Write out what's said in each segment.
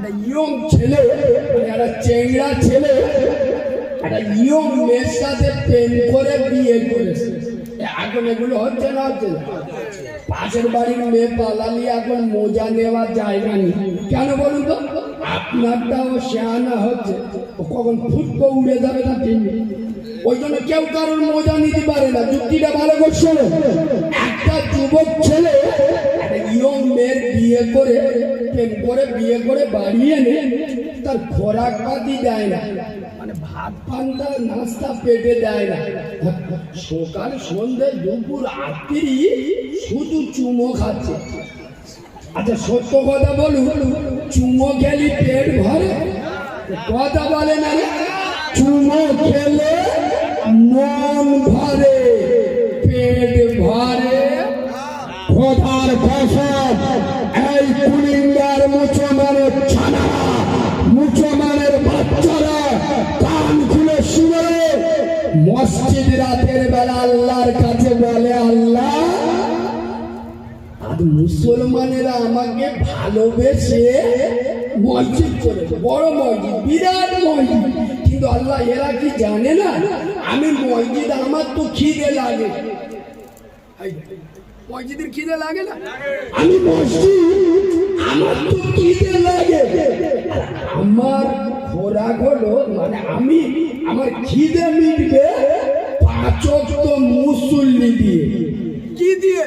একটা ইয়ং ছেলে, একটা চেংড়া ছেলে, একটা ইয়ং মেয়ের সাথে প্রেম করে বিয়ে করেছে। এখন এগুলো হচ্ছে না হচ্ছে? না পাশের বাড়ির মেয়ে পালালি, এখন মোজা নেওয়ার জায়গা নেই। কেন বলুন তো? আপনারটাও শেয়ানা হচ্ছে। কখন ফুটকো উড়ে যাবে না নেই। ওই জন্য কেউ কারোর মোজা নিতে পারে না। যুক্তিটা ভালো করছে বিয়ে করে বাড়ি এনে তার খোরাক পাতি দেয় না। মানে ভাত পান্তা, নাস্তা পেটে দেয় না। সকাল দুপুর, রাত্রি শুধু চুমো খাচ্ছে। আচ্ছা সত্য কথা চুমো খেলি পেট ভরে? কথা বলে না চুমো খেলে মন ভরে, পেট ভরে। খোদার ফসল মুসলমানেরা আমাকে ভালোবেসে মসজিদ করে বড় মসজিদ, বিরাট মসজিদ। কিন্তু আল্লাহ এরা কি জানে না? আমি মসজিদ আমার তো খিদে লাগে। মসজিদের খিদে লাগে না? আমি মসজিদ, আমার তো খিদে লাগে। আমার খোরাক হলো মানে আমি, আমার খিদে মিটবে পাঁচক তো মুসল্লি দিয়ে। কি দিয়ে?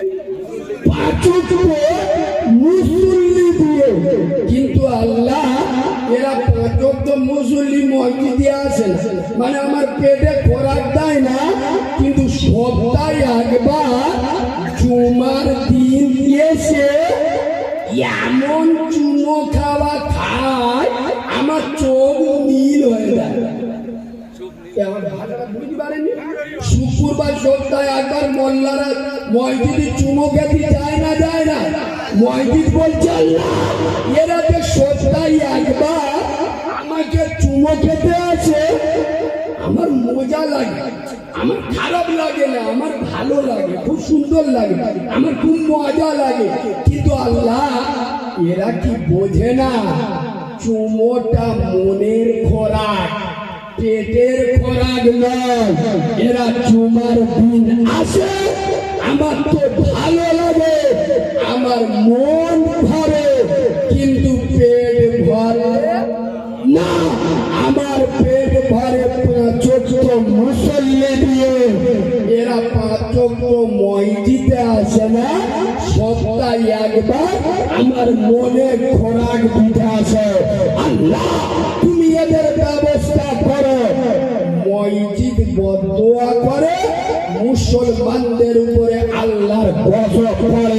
মুসল্লি দিয়ে। কিন্তু আল্লাহ এরা পাঁচক তো মুসল্লি মসজিদে আসে মানে আমার পেটে খোরাক দেয় না, কিন্তু সপ্তাহে একবার জুমার দিন এসে এমন চুনো খাওয়া খায়, আমার চোখ নীল হয়ে যায়। আমার ভাষাটা? শুক্রবার সপ্তাহে একবার মোল্লারা মসজিদে চুমো খেতে যায় না যায় না? মসজিদ বলছে এরা যে সপ্তাহে একবার আমাকে চুমো খেতে আছে আমার মজা লাগে, আমার খারাপ লাগে না, আমার ভালো লাগে, খুব সুন্দর লাগে, আমার খুব মজা লাগে। কিন্তু আল্লাহ, এরা কি বোঝে না? চুমোটা মনের খোরাক। পেটের খোরাক নয় এরা চুমার দিন আসে, আমার তো ভালো লাগে, আমার মন ভরে, কিন্তু পেট ভরে না। আমার পেট ভরে পাঁচক মুসল্লি দিয়ে এরা পাঁচক মসজিদে আসে না। সপ্তাহে একবার আমার মনে খোরাক দিতে মুসলমানদের উপরে আল্লাহর গজব পড়ে।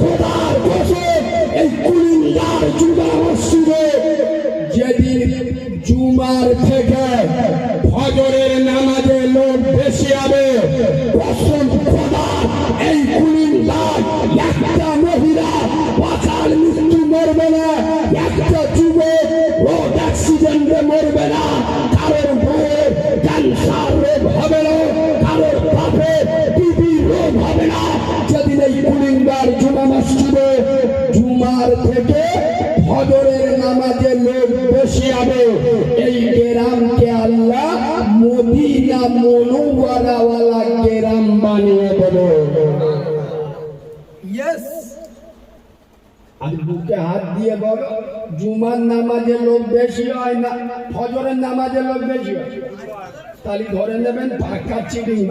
খোদার গজব এই কুলিন্দার জুমা মসজিদে যেদিন জুমার থেকে জুমা মসজিদে জুমার থেকে ফজরের নামাজে লোক বেশি হবে এই গ্রামকে আল্লাহ মদিনা মনোয়ারাওয়ালা গ্রাম বানিয়ে দেবে। বুকে হাত দিয়ে বলো জুমার নামাজে লোক বেশি হয় না ফজরের নামাজে লোক বেশি হয়? তাহলে ধরে নেবেন পাক্কা চিড়িং